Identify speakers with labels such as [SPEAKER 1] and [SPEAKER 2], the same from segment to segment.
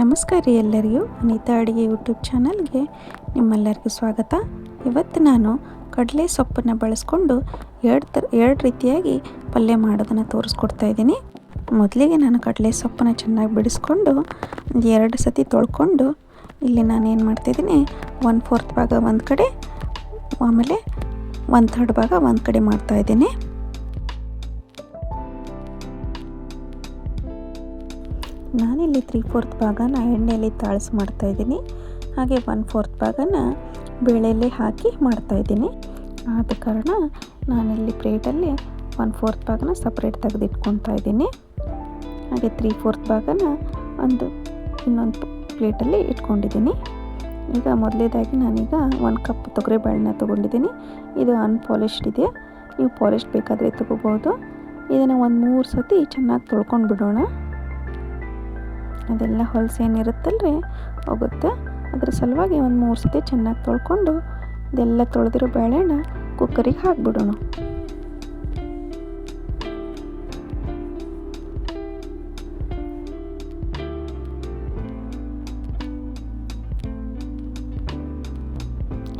[SPEAKER 1] ನಮಸ್ಕಾರ ಎಲ್ಲರಿಗೂ. ಅನಿತಾ ಅಡುಗೆ ಯೂಟ್ಯೂಬ್ ಚಾನಲ್ಗೆ ನಿಮ್ಮೆಲ್ಲರಿಗೂ ಸ್ವಾಗತ. ಇವತ್ತು ನಾನು ಕಡಲೆ ಸೊಪ್ಪನ್ನು ಬಳಸ್ಕೊಂಡು ಎರಡು ಥರ ಎರಡು ರೀತಿಯಾಗಿ ಪಲ್ಯ ಮಾಡೋದನ್ನು ತೋರಿಸ್ಕೊಡ್ತಾ ಇದ್ದೀನಿ. ಮೊದಲಿಗೆ ನಾನು ಕಡಲೆ ಸೊಪ್ಪನ್ನು ಚೆನ್ನಾಗಿ ಬಿಡಿಸ್ಕೊಂಡು ಎರಡು ಸತಿ ತೊಳ್ಕೊಂಡು ಇಲ್ಲಿ ನಾನು ಏನು ಮಾಡ್ತಾಯಿದ್ದೀನಿ ಒನ್ ಫೋರ್ತ್ ಭಾಗ ಒಂದು ಕಡೆ, ಆಮೇಲೆ ಒನ್ ಥರ್ಡ್ ಭಾಗ ಒಂದು ಕಡೆ ಮಾಡ್ತಾಯಿದ್ದೀನಿ ನಾನಿಲ್ಲಿ ತ್ರೀ ಫೋರ್ತ್ ಭಾಗನ ಎಣ್ಣೆಯಲ್ಲಿ ತಾಳ್ಸಿ ಮಾಡ್ತಾಯಿದ್ದೀನಿ ಹಾಗೆ ಒನ್ ಫೋರ್ತ್ ಭಾಗನ ಬೇಳೆಯಲ್ಲಿ ಹಾಕಿ ಮಾಡ್ತಾಯಿದ್ದೀನಿ ಆದ ಕಾರಣ ನಾನಿಲ್ಲಿ ಪ್ಲೇಟಲ್ಲಿ ಒನ್ ಫೋರ್ತ್ ಭಾಗನ ಸಪ್ರೇಟ್ ತೆಗೆದಿಟ್ಕೊತಾ ಇದ್ದೀನಿ. ಹಾಗೆ ತ್ರೀ ಫೋರ್ತ್ ಭಾಗನ ಒಂದು, ಇನ್ನೊಂದು ಪ್ಲೇಟಲ್ಲಿ ಇಟ್ಕೊಂಡಿದ್ದೀನಿ. ಈಗ ಮೊದಲೇದಾಗಿ ನಾನೀಗ ಒಂದು ಕಪ್ ತೊಗರಿಬೇಳೆನ ತೊಗೊಂಡಿದ್ದೀನಿ. ಇದು ಅನ್ಪಾಲಿಶ್ಡ್ ಇದೆ. ನೀವು ಪಾಲಿಶ್ಡ್ ಬೇಕಾದರೆ ತೊಗೋಬೋದು. ಇದನ್ನು ಒಂದು ಮೂರು ಸತಿ ಚೆನ್ನಾಗಿ ತೊಳ್ಕೊಂಡು ಬಿಡೋಣ ಅದೆಲ್ಲ ಹೊಲಸು ರೀ ಹೋಗುತ್ತೆ. ಅದ್ರ ಸಲುವಾಗಿ ಒಂದು ಮೂರು ಸತಿ ಚೆನ್ನಾಗಿ ತೊಳ್ಕೊಂಡು ಇದೆಲ್ಲ ತೊಳೆದಿರೋ ಬೇಳೆನ ಕುಕ್ಕರಿಗೆ ಹಾಕ್ಬಿಡೋಣ.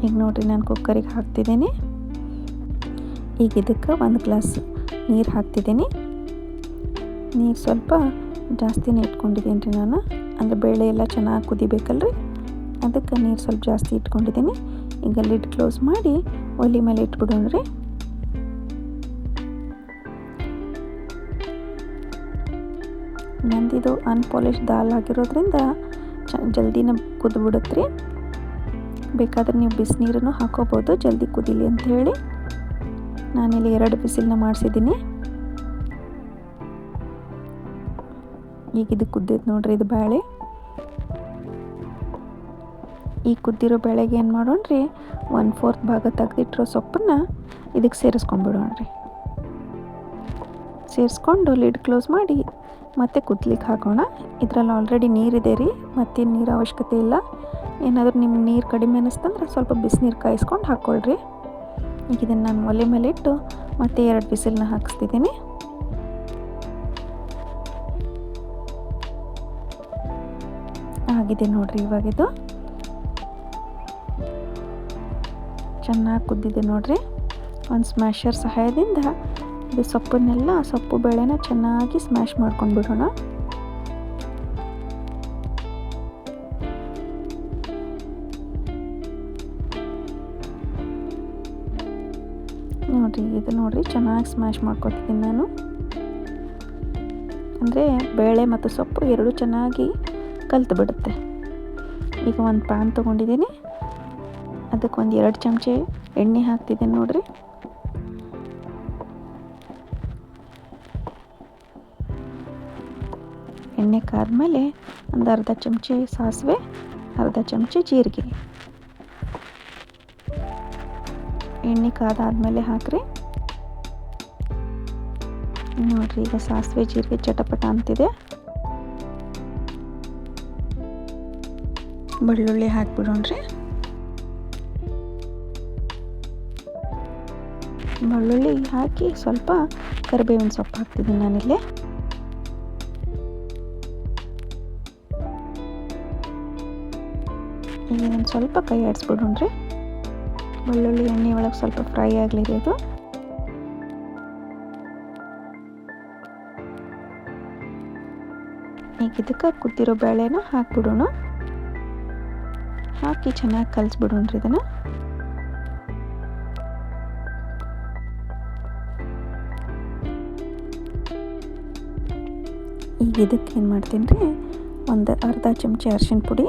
[SPEAKER 1] ಈಗ ನೋಡಿರಿ ನಾನು ಕುಕ್ಕರಿಗೆ ಹಾಕ್ತಿದ್ದೀನಿ. ಈಗ ಇದಕ್ಕೆ ಒಂದು ಗ್ಲಾಸ್ ನೀರು ಹಾಕ್ತಿದ್ದೀನಿ. ನೀರು ಸ್ವಲ್ಪ ಜಾಸ್ತಿನೇ ಇಟ್ಕೊಂಡಿದ್ದೀನಿ ರೀ ನಾನು. ಅಂದರೆ ಬೇಳೆ ಎಲ್ಲ ಚೆನ್ನಾಗಿ ಕುದಿಬೇಕಲ್ರಿ. ಅದಕ್ಕೆ ನೀರು ಸ್ವಲ್ಪ ಜಾಸ್ತಿ ಇಟ್ಕೊಂಡಿದ್ದೀನಿ. ಈಗ ಲಿಡ್ ಕ್ಲೋಸ್ ಮಾಡಿ ಒಲೆ ಮೇಲೆ ಇಟ್ಬಿಡೋಣ ರೀ ನಂದಿದು ಅನ್ಪಾಲಿಶ್ ದಾಲ್ ಆಗಿರೋದ್ರಿಂದ ಚ ಜಲ್ದಿನ ಕುದ್ಬಿಡುತ್ತೆ ರೀ ಬೇಕಾದ್ರೆ ನೀವು ಬಿಸಿನೀರನ್ನು ಹಾಕೋಬೋದು. ಜಲ್ದಿ ಕುದೀಲಿ ಅಂತ ಹೇಳಿ ನಾನಿಲ್ಲಿ ಎರಡು ಬಿಸಿಲನ್ನ ಮಾಡಿಸಿದ್ದೀನಿ. ಈಗ ಇದು ಕುದ್ದೈತೆ ನೋಡ್ರಿ, ಇದು ಬಾಳೆ ಈ ಕುದ್ದಿರೋ ಬೇಳೆಗೆ ಏನು ಮಾಡೋಣ್ರಿ ಒನ್ ಫೋರ್ತ್ ಭಾಗ ತೆಗೆದಿಟ್ಟಿರೋ ಸೊಪ್ಪನ್ನು ಇದಕ್ಕೆ ಸೇರಿಸ್ಕೊಂಡ್ಬಿಡೋಣ್ರಿ ಸೇರಿಸ್ಕೊಂಡು ಲಿಡ್ ಕ್ಲೋಸ್ ಮಾಡಿ ಮತ್ತೆ ಕುದ್ಲಿಕ್ಕೆ ಹಾಕೋಣ. ಇದರಲ್ಲಿ ಆಲ್ರೆಡಿ ನೀರಿದೆ ರೀ, ಮತ್ತೇನು ನೀರು ಅವಶ್ಯಕತೆ ಇಲ್ಲ. ಏನಾದರೂ ನಿಮ್ಗೆ ನೀರು ಕಡಿಮೆ ಅನ್ನಿಸ್ತಂದ್ರೆ ಸ್ವಲ್ಪ ಬಿಸಿನೀರು ಕಾಯಿಸ್ಕೊಂಡು ಹಾಕ್ಕೊಳ್ರಿ ಈಗ ಇದನ್ನು ನಾನು ಒಲೆ ಮೇಲೆ ಇಟ್ಟು ಮತ್ತೆ ಎರಡು ಬಿಸಿಲನ್ನ ಹಾಕಿಸ್ತಿದ್ದೀನಿ. ಆಗಿದೆ ನೋಡ್ರಿ ಇವಾಗಿದು ಚೆನ್ನಾಗಿ ಕುದ್ದಿದೆ ನೋಡ್ರಿ. ಒಂದು ಸ್ಮ್ಯಾಶರ್ ಸಹಾಯದಿಂದ ಇದು ಸೊಪ್ಪನ್ನೆಲ್ಲ, ಸೊಪ್ಪು ಬೇಳೆನ ಚೆನ್ನಾಗಿ ಸ್ಮ್ಯಾಶ್ ಮಾಡ್ಕೊಂಡು ಬಿಡೋಣ. ನೋಡಿರಿ, ಇದು ನೋಡಿರಿ ಚೆನ್ನಾಗಿ ಸ್ಮ್ಯಾಶ್ ಮಾಡ್ಕೊತಿದ್ದೀನಿ ನಾನು. ಅಂದರೆ ಬೇಳೆ ಮತ್ತು ಸೊಪ್ಪು ಎರಡು ಚೆನ್ನಾಗಿ ಕಲ್ತು ಬಿಡುತ್ತೆ. ಈಗ ಒಂದು ಪ್ಯಾನ್ ತೊಗೊಂಡಿದ್ದೀನಿ. ಅದಕ್ಕೆ ಒಂದು ಎರಡು ಚಮಚೆ ಎಣ್ಣೆ ಹಾಕ್ತಿದ್ದೀನಿ ನೋಡ್ರಿ. ಎಣ್ಣೆ ಕಾದ್ಮೇಲೆ ಒಂದು ಅರ್ಧ ಚಮಚೆ ಸಾಸಿವೆ, ಅರ್ಧ ಚಮಚೆ ಜೀರಿಗೆ. ಎಣ್ಣೆ ಕಾದಾದ್ಮೇಲೆ ಹಾಕ್ರಿ. ನೋಡ್ರಿ ಈಗ ಸಾಸಿವೆ, ಜೀರಿಗೆ ಚಟಪಟ ಅಂತಿದೆ. ಬೆಳ್ಳುಳ್ಳಿ ಹಾಕ್ಬಿಡೋಣ್ರಿ. ಬೆಳ್ಳುಳ್ಳಿ ಹಾಕಿ ಸ್ವಲ್ಪ ಕರಿಬೇವಿನ ಸೊಪ್ಪು ಹಾಕ್ತಿದ್ದೀನಿ ನಾನಿಲ್ಲಿ. ಈಗ ಇದನ್ನು ಸ್ವಲ್ಪ ಕೈ ಆಡಿಸ್ಬಿಡೋಣ್ರಿ. ಬೆಳ್ಳುಳ್ಳಿ ಎಣ್ಣೆ ಒಳಗೆ ಸ್ವಲ್ಪ ಫ್ರೈ ಆಗಲಿಕ್ಕೆ ಅದು ಈಗ ಇದಕ್ಕೆ ಕುದ್ದಿರೋ ಬೇಳೆನ ಹಾಕ್ಬಿಡೋಣ. ಹಾಕಿ ಚೆನ್ನಾಗಿ ಕಲಿಸ್ಬಿಡೋಣ್ರಿ ಇದನ್ನು. ಈಗ ಇದಕ್ಕೆ ಏನು ಮಾಡ್ತೀನಿ ರೀ ಒಂದು ಅರ್ಧ ಚಮಚ ಅರಿಶಿನ ಪುಡಿ.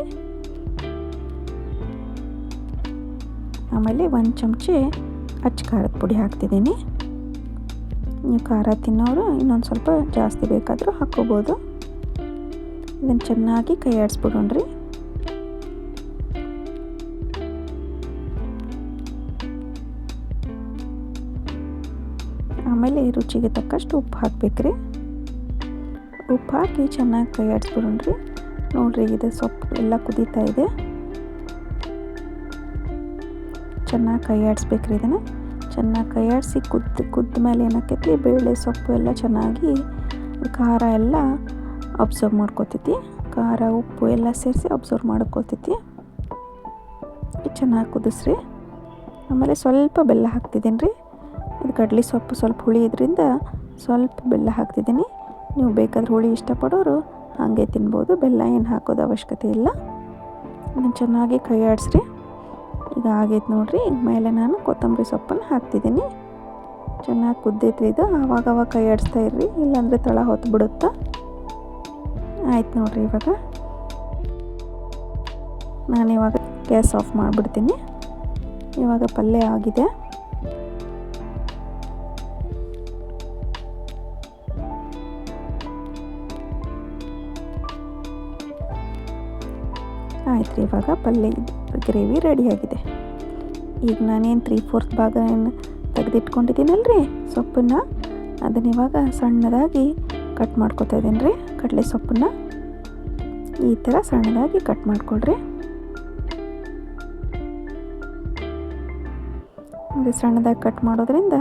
[SPEAKER 1] ಆಮೇಲೆ ಒಂದು ಚಮಚೆ ಅಚ್ಚ ಖಾರದ ಪುಡಿ ಹಾಕ್ತಿದ್ದೀನಿ. ನೀವು ಖಾರ ತಿನ್ನೋರು ಇನ್ನೊಂದು ಸ್ವಲ್ಪ ಜಾಸ್ತಿ ಬೇಕಾದರೂ ಹಾಕ್ಕೋಬೋದು. ಇದನ್ನು ಚೆನ್ನಾಗಿ ಕೈ ಆಡಿಸ್ಬಿಡೋಣ್ರಿ ರುಚಿಗೆ ತಕ್ಕಷ್ಟು ಉಪ್ಪು ಹಾಕ್ಬೇಕ್ರಿ. ಉಪ್ಪು ಹಾಕಿ ಚೆನ್ನಾಗಿ ಕೈ ನೋಡ್ರಿ ಇದು ಸೊಪ್ಪು ಎಲ್ಲ ಕುದೀತಾ ಇದೆ. ಚೆನ್ನಾಗಿ ಕೈ ಆಡಿಸ್ಬೇಕ್ರಿ ಇದನ್ನು. ಚೆನ್ನಾಗಿ ಕೈಯಾಡಿಸಿ ಆಡಿಸಿ ಕುದ್ದು ಕುದ್ದ ಮೇಲೆ ಏನಾಕೈತಿ ಬೇಳೆ, ಸೊಪ್ಪು ಎಲ್ಲ ಚೆನ್ನಾಗಿ ಖಾರ ಎಲ್ಲ ಅಬ್ಸರ್ವ್ ಮಾಡ್ಕೋತೈತಿ. ಖಾರ, ಉಪ್ಪು ಎಲ್ಲ ಸೇರಿಸಿ ಅಬ್ಸರ್ವ್ ಮಾಡ್ಕೋತೈತಿ. ಚೆನ್ನಾಗಿ ಕುದಿಸ್ರಿ. ಆಮೇಲೆ ಸ್ವಲ್ಪ ಬೆಲ್ಲ ಹಾಕ್ತಿದ್ದೀನಿ ರೀ ಇದು ಕಡಲೆ ಸೊಪ್ಪು ಸ್ವಲ್ಪ ಹುಳಿ ಇದರಿಂದ ಸ್ವಲ್ಪ ಬೆಲ್ಲ ಹಾಕ್ತಿದ್ದೀನಿ. ನೀವು ಬೇಕಾದ್ರೆ ಹುಳಿ ಇಷ್ಟಪಡೋರು ಹಾಗೆ ತಿನ್ಬೋದು. ಬೆಲ್ಲ ಏನು ಹಾಕೋದು ಅವಶ್ಯಕತೆ ಇಲ್ಲ. ಇದನ್ನು ಚೆನ್ನಾಗಿ ಕೈ ಆಡಿಸ್ರಿ ಈಗ ಆಗೈತೆ ನೋಡಿರಿ. ಈಗ ಮೇಲೆ ನಾನು ಕೊತ್ತಂಬರಿ ಸೊಪ್ಪನ್ನು ಹಾಕ್ತಿದ್ದೀನಿ. ಚೆನ್ನಾಗಿ ಕುದ್ದೈತ್ರಿ ಇದು. ಆವಾಗ ಅವಾಗ ಕೈ ಆಡಿಸ್ತಾ ಇರ್ರಿ. ಇಲ್ಲಾಂದರೆ ತಳ ಹೊತ್ತು ಬಿಡುತ್ತಾ ಆಯ್ತು ನೋಡಿರಿ ಇವಾಗ. ನಾನು ಇವಾಗ ಗ್ಯಾಸ್ ಆಫ್ ಮಾಡಿಬಿಡ್ತೀನಿ. ಇವಾಗ ಪಲ್ಯ ಆಗಿದೆ. ಆಯ್ತು ಇವಾಗ ಪಲ್ಯ ಗ್ರೇವಿ ರೆಡಿಯಾಗಿದೆ ಈಗ ನಾನೇನು ತ್ರೀ ಫೋರ್ತ್ ಭಾಗ ಏನು ರೀ ಸೊಪ್ಪನ್ನು ಅದನ್ನ ಇವಾಗ ಸಣ್ಣದಾಗಿ ಕಟ್ ಮಾಡ್ಕೊತಾ ಇದ್ದೀನಿ ರೀ ಕಡಲೆ ಸೊಪ್ಪನ್ನು ಈ ಥರ ಸಣ್ಣದಾಗಿ ಕಟ್ ಮಾಡ್ಕೊಳ್ರಿ. ಇದು ಸಣ್ಣದಾಗಿ ಕಟ್ ಮಾಡೋದ್ರಿಂದ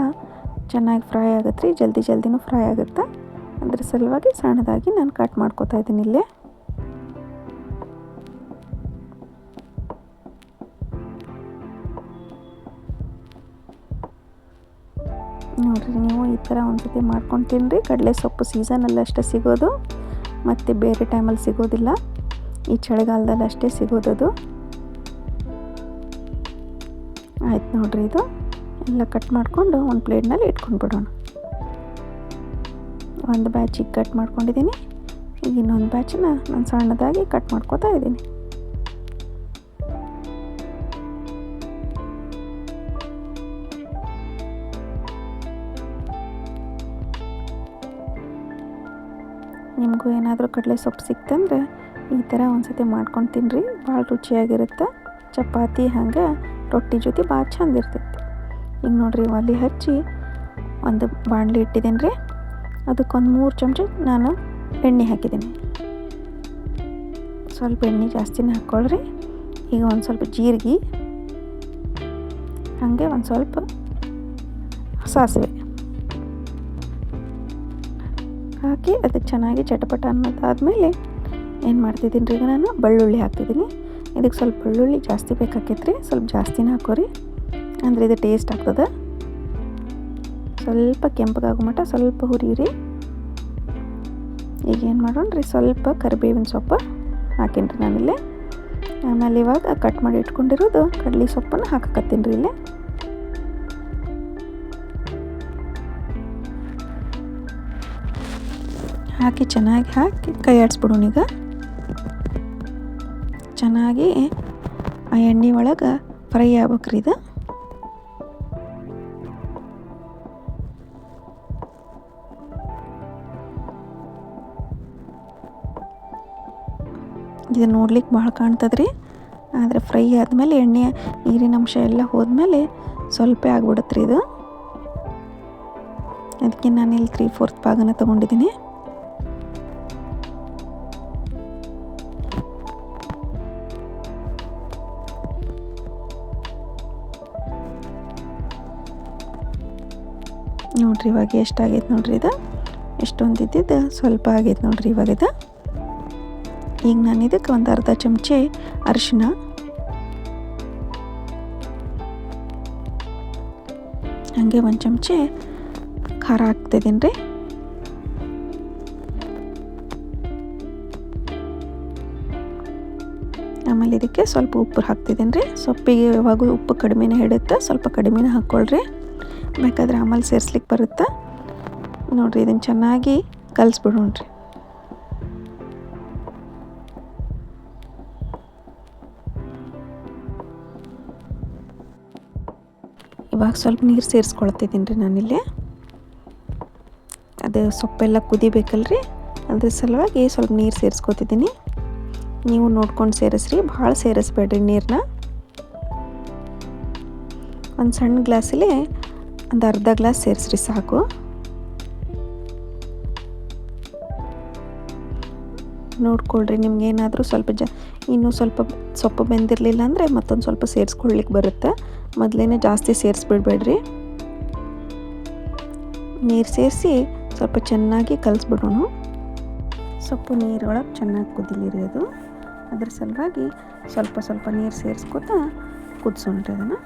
[SPEAKER 1] ಚೆನ್ನಾಗಿ ಫ್ರೈ ಆಗುತ್ತೆ ರೀ ಜಲ್ದಿ ಜಲ್ದಿನೂ ಫ್ರೈ ಆಗುತ್ತೆ? ಅದ್ರ ಸಲುವಾಗಿ ಸಣ್ಣದಾಗಿ ನಾನು ಕಟ್ ಮಾಡ್ಕೊತಾ ಇದ್ದೀನಿ ಇಲ್ಲೇ. ನೋಡಿರಿ ಒಂದು ಥರ ಒಂದ್ಸತಿ ಮಾಡ್ಕೊಂಡು ತಿನ್ನಿರಿ ಕಡಲೆ ಸೊಪ್ಪು ಸೀಸನಲ್ಲಿ ಅಷ್ಟೇ ಸಿಗೋದು. ಮತ್ತು ಬೇರೆ ಟೈಮಲ್ಲಿ ಸಿಗೋದಿಲ್ಲ. ಈ ಚಳಿಗಾಲದಲ್ಲಿ ಅಷ್ಟೇ ಸಿಗೋದದು. ಆಯ್ತು ನೋಡಿರಿ ಇದು. ಎಲ್ಲ ಕಟ್ ಮಾಡಿಕೊಂಡು ಒಂದು ಪ್ಲೇಟ್ನಲ್ಲಿ ಇಟ್ಕೊಂಡು ಬಿಡೋಣ. ಒಂದು ಬ್ಯಾಚಿಗೆ ಕಟ್ ಮಾಡ್ಕೊಂಡಿದ್ದೀನಿ ಈಗ ಇನ್ನೊಂದು ಬ್ಯಾಚನ್ನ ನಾನು ಸಣ್ಣದಾಗಿ ಕಟ್ ಮಾಡ್ಕೋತಾ ಇದ್ದೀನಿ ನಿಮಗೂ ಏನಾದರೂ ಕಡಲೆ ಸೊಪ್ಪು ಸಿಕ್ತಂದ್ರೆ ಈ ಥರ ಒಂದ್ಸತಿ ಮಾಡ್ಕೊಂಡು ತಿನ್ನಿರಿ ಭಾಳ ರುಚಿಯಾಗಿರುತ್ತೆ. ಚಪಾತಿ ಹಂಗೆ ರೊಟ್ಟಿ ಜೊತೆ ಭಾಳ ಚಂದ ಇರ್ತೈತಿ. ಈಗ ನೋಡಿರಿ ಒಲೆ ಹಚ್ಚಿ ಒಂದು ಬಾಣಲಿ ಇಟ್ಟಿದ್ದೀನಿ ರೀ. ಅದಕ್ಕೊಂದು ಮೂರು ಚಮಚ ನಾನು ಎಣ್ಣೆ ಹಾಕಿದ್ದೀನಿ. ಸ್ವಲ್ಪ ಎಣ್ಣೆ ಜಾಸ್ತಿನೇ ಹಾಕ್ಕೊಳ್ರಿ ಈಗ ಒಂದು ಸ್ವಲ್ಪ ಜೀರಿಗೆ ಹಾಗೆ ಒಂದು ಸ್ವಲ್ಪ ಸಾಸಿವೆ. ಹಾಕಿ ಅದು ಚೆನ್ನಾಗಿ ಚಟಪಟ ಅನ್ನೋದಾದಮೇಲೆ ಏನು ಮಾಡ್ತಿದ್ದೀನಿ ರೀ ಈಗ ನಾನು? ಬೆಳ್ಳುಳ್ಳಿ ಹಾಕ್ತಿದ್ದೀನಿ. ಇದಕ್ಕೆ ಸ್ವಲ್ಪ ಬೆಳ್ಳುಳ್ಳಿ ಜಾಸ್ತಿ ಬೇಕಾಕೈತೆ ರೀ ಸ್ವಲ್ಪ ಜಾಸ್ತಿನೇ ಹಾಕೋರಿ. ಅಂದರೆ ಇದು ಟೇಸ್ಟ್ ಆಗ್ತದೆ. ಸ್ವಲ್ಪ ಕೆಂಪಗಾಗೋ ಮಟ್ಟ ಸ್ವಲ್ಪ ಹುರಿಯಿರಿ. ಈಗ ಏನು ಮಾಡೋಣ ರೀ? ಸ್ವಲ್ಪ ಕರಿಬೇವಿನ ಸೊಪ್ಪು ಹಾಕೀನಿ ರೀ ನಾನಿಲ್ಲೇ. ಆಮೇಲೆ ಇವಾಗ ಕಟ್ ಮಾಡಿ ಇಟ್ಕೊಂಡಿರೋದು ಕಡಲೆ ಸೊಪ್ಪನ್ನು ಹಾಕಕತ್ತೀನಿ ರೀ ಇಲ್ಲೇ. ಹಾಕಿ, ಚೆನ್ನಾಗಿ ಹಾಕಿ ಕೈ ಆಡಿಸ್ಬಿಡೋಣ ಈಗ ಚೆನ್ನಾಗಿ ಆ ಎಣ್ಣೆ ಒಳಗೆ ಫ್ರೈ ಆಗ್ಬೇಕ್ರಿ ಇದು. ಇದು ನೋಡ್ಲಿಕ್ಕೆ ಭಾಳ ಕಾಣ್ತದ್ರಿ. ಆದರೆ ಫ್ರೈ ಆದಮೇಲೆ ಎಣ್ಣೆ, ನೀರಿನ ಅಂಶ ಎಲ್ಲ ಹೋದ್ಮೇಲೆ ಸ್ವಲ್ಪ ಆಗ್ಬಿಡುತ್ತೆ ರೀ ಇದು. ಅದಕ್ಕೆ ನಾನು ಇಲ್ಲಿ ತ್ರೀ ಫೋರ್ತ್ ಭಾಗನ ತೊಗೊಂಡಿದ್ದೀನಿ. ನೋಡ್ರಿ ಇವಾಗ ಎಷ್ಟಾಗೈತೆ ನೋಡ್ರಿ ಇದು? ಎಷ್ಟೊಂದು ಇದ್ದಿದ್ದು? ಸ್ವಲ್ಪ ಆಗೈತೆ ನೋಡ್ರಿ ಇವಾಗ ಇದು. ಈಗ ನಾನು ಇದಕ್ಕೆ ಒಂದು ಅರ್ಧ ಚಮಚೆ ಅರಿಶಿನ ಹಾಗೆ ಒಂದು ಚಮಚೆ ಖಾರ ಹಾಕ್ತಿದ್ದೀನಿ ರೀ. ಆಮೇಲೆ ಇದಕ್ಕೆ ಸ್ವಲ್ಪ ಉಪ್ಪು ಹಾಕ್ತಿದ್ದೀನಿ ರೀ. ಸೊಪ್ಪಿಗೆ ಯಾವಾಗಲೂ ಉಪ್ಪು ಕಡಿಮೆನೇ ಹಿಡುತ್ತೆ. ಸ್ವಲ್ಪ ಕಡಿಮೆನೇ ಹಾಕ್ಕೊಳ್ರಿ. ಬೇಕಾದ್ರೆ ಆಮೇಲೆ ಸೇರಿಸ್ಲಿಕ್ಕೆ ಬರುತ್ತೆ. ನೋಡಿರಿ, ಇದನ್ನು ಚೆನ್ನಾಗಿ ಕಲಿಸ್ಬಿಡೋಣ್ರಿ. ಇವಾಗ ಸ್ವಲ್ಪ ನೀರು ಸೇರಿಸ್ಕೊಳ್ತಿದ್ದೀನಿ ರೀ ನಾನಿಲ್ಲಿ. ಅದು ಸೊಪ್ಪೆಲ್ಲ ಕುದಿಬೇಕಲ್ರಿ? ಅದ್ರ ಸಲುವಾಗಿ ಸ್ವಲ್ಪ ನೀರು ಸೇರಿಸ್ಕೊತಿದ್ದೀನಿ. ನೀವು ನೋಡ್ಕೊಂಡು ಸೇರಿಸ್ರಿ, ಭಾಳ ಸೇರಿಸ್ಬೇಡ್ರಿ ನೀರನ್ನ ಒಂದು ಸಣ್ಣ ಗ್ಲಾಸಲ್ಲಿ ಒಂದು ಅರ್ಧ ಗ್ಲಾಸ್ ಸೇರಿಸ್ರಿ ಸಾಕು. ನೋಡ್ಕೊಳ್ರಿ, ನಿಮ್ಗೆ ಏನಾದರೂ ಸ್ವಲ್ಪ ಜ, ಇನ್ನೂ ಸ್ವಲ್ಪ ಸೊಪ್ಪು ಬೆಂದಿರಲಿಲ್ಲ ಅಂದರೆ ಮತ್ತೊಂದು ಸ್ವಲ್ಪ ಸೇರಿಸ್ಕೊಳ್ಳಿಕ್ಕೆ ಬರುತ್ತೆ. ಮೊದಲೇನೆ ಜಾಸ್ತಿ ಸೇರಿಸ್ಬಿಡ್ಬೇಡ್ರಿ. ನೀರು ಸೇರಿಸಿ ಸ್ವಲ್ಪ ಚೆನ್ನಾಗಿ ಕಲಿಸ್ಬಿಡೋಣ. ಸೊಪ್ಪು ನೀರೊಳಗೆ ಚೆನ್ನಾಗಿ ಕುದಿಲಿರಿ ಅದು. ಅದ್ರ ಸಲುವಾಗಿ ಸ್ವಲ್ಪ ಸ್ವಲ್ಪ ನೀರು ಸೇರಿಸ್ಕೊತಾ ಕುದಿಸೋಣ್ರಿ ಅದನ್ನು.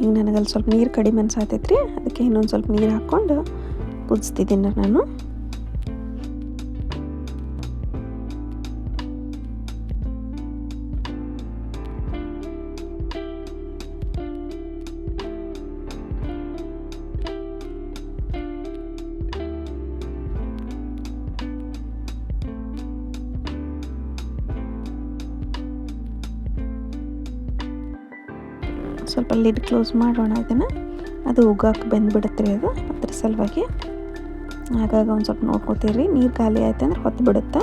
[SPEAKER 1] ಈಗ ನನಗಲ್ಲಿ ಸ್ವಲ್ಪ ನೀರು ಕಡಿಮೆ ಅನ್ಸಾತೈತ್ರಿ. ಅದಕ್ಕೆ ಇನ್ನೊಂದು ಸ್ವಲ್ಪ ನೀರು ಹಾಕ್ಕೊಂಡು ಕುದಿಸ್ತಿದ್ದೀನಿ ನಾನು. ಸ್ವಲ್ಪ ಲಿಡ್ ಕ್ಲೋಸ್ ಮಾಡೋಣ ಇದನ್ನು. ಅದು ಉಗ್ಗಕ್ಕೆ ಬೆಂದ್ಬಿಡುತ್ತೆ ರೀ ಅದು, ಅದ್ರ ಸಲುವಾಗಿ. ಆಗಾಗ ಒಂದು ಸ್ವಲ್ಪ ನೋಡ್ಕೋತೀರಿ ನೀರು ಖಾಲಿ ಆಯ್ತು ಅಂದ್ರೆ ಹೊತ್ತು ಬಿಡುತ್ತೆ?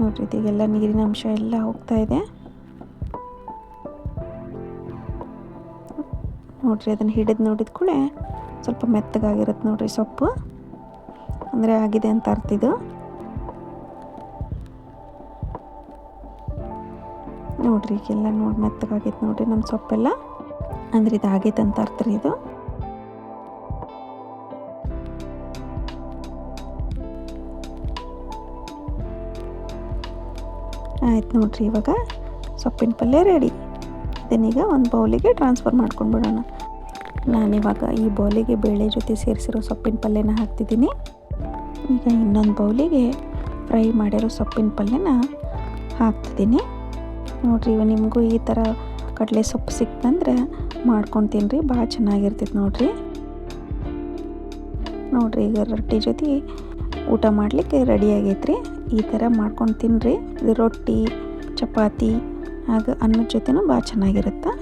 [SPEAKER 1] ನೋಡ್ರಿ ಇದೀಗೆಲ್ಲ ನೀರಿನ ಅಂಶ ಎಲ್ಲ ಹೋಗ್ತಾ ಇದೆ. ನೋಡ್ರಿ ಅದನ್ನು ಹಿಡಿದು ನೋಡಿದ ಕೂಡ ಸ್ವಲ್ಪ ಮೆತ್ತಗಾಗಿರುತ್ತೆ ನೋಡ್ರಿ ಸೊಪ್ಪು. ಅಂದರೆ ಆಗಿದೆ ಅಂತ ಅರ್ಥ ಇದು. ನೋಡ್ರಿ, ಈಗೆಲ್ಲ ನೋಡಿ ಮೆತ್ತಗಾಗೈತೆ ನೋಡ್ರಿ ನಮ್ಮ ಸೊಪ್ಪೆಲ್ಲ. ಅಂದ್ರೆ ಇದು ಆಗೈತೆ ಅಂತ ಅರ್ಥ ರೀ ಇದು. ಆಯ್ತು ನೋಡ್ರಿ ಇವಾಗ ಸೊಪ್ಪಿನ ಪಲ್ಯ ರೆಡಿ ಇದನ್ನೀಗ ಒಂದು ಬೌಲಿಗೆ ಟ್ರಾನ್ಸ್ಫರ್ ಮಾಡ್ಕೊಂಡು ಬಿಡೋಣ ನಾನಿವಾಗ ಈ ಬೌಲಿಗೆ ಬೇಳೆ ಜೊತೆ ಸೇರಿಸಿರೋ ಸೊಪ್ಪಿನ ಪಲ್ಯನ ಹಾಕ್ತಿದ್ದೀನಿ. ಈಗ ಇನ್ನೊಂದು ಬೌಲಿಗೆ ಫ್ರೈ ಮಾಡಿರೋ ಸೊಪ್ಪಿನ ಪಲ್ಯನ ಹಾಕ್ತಿದ್ದೀನಿ. ನೋಡಿರಿ, ಇವ ನಿಮಗೂ ಈ ಥರ ಕಡಲೆ ಸೊಪ್ಪು ಸಿಕ್ತಂದ್ರೆ ಮಾಡ್ಕೊಂಡು ತಿನ್ನಿರಿ ಭಾಳ ಚೆನ್ನಾಗಿರ್ತೈತೆ ನೋಡಿರಿ. ನೋಡಿರಿ, ಈಗ ರೊಟ್ಟಿ ಜೊತೆ ಊಟ ಮಾಡಲಿಕ್ಕೆ ರೆಡಿ ಆಗೈತ್ರಿ ಈ ಥರ ಮಾಡ್ಕೊಂಡು ತಿನ್ನಿರಿ ಇದು ರೊಟ್ಟಿ, ಚಪಾತಿ ಹಾಗೆ ಅನ್ನದ ಜೊತೆನೂ ಭಾಳ ಚೆನ್ನಾಗಿರುತ್ತೆ.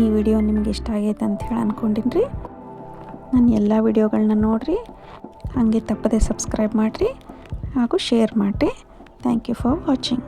[SPEAKER 1] ಈ ವಿಡಿಯೋ ನಿಮ್ಗೆ ಇಷ್ಟ ಆಗೈತೆ ಅಂತ ಹೇಳಿ ಅಂದ್ಕೊಂಡಿನ್ರಿ ನನ್ನ ಎಲ್ಲ ವಿಡಿಯೋಗಳನ್ನ ನೋಡಿರಿ, ಹಾಗೆ ತಪ್ಪದೆ ಸಬ್ಸ್ಕ್ರೈಬ್ ಮಾಡಿರಿ, ಹಾಗೂ ಶೇರ್ ಮಾಡಿರಿ. Thank you for watching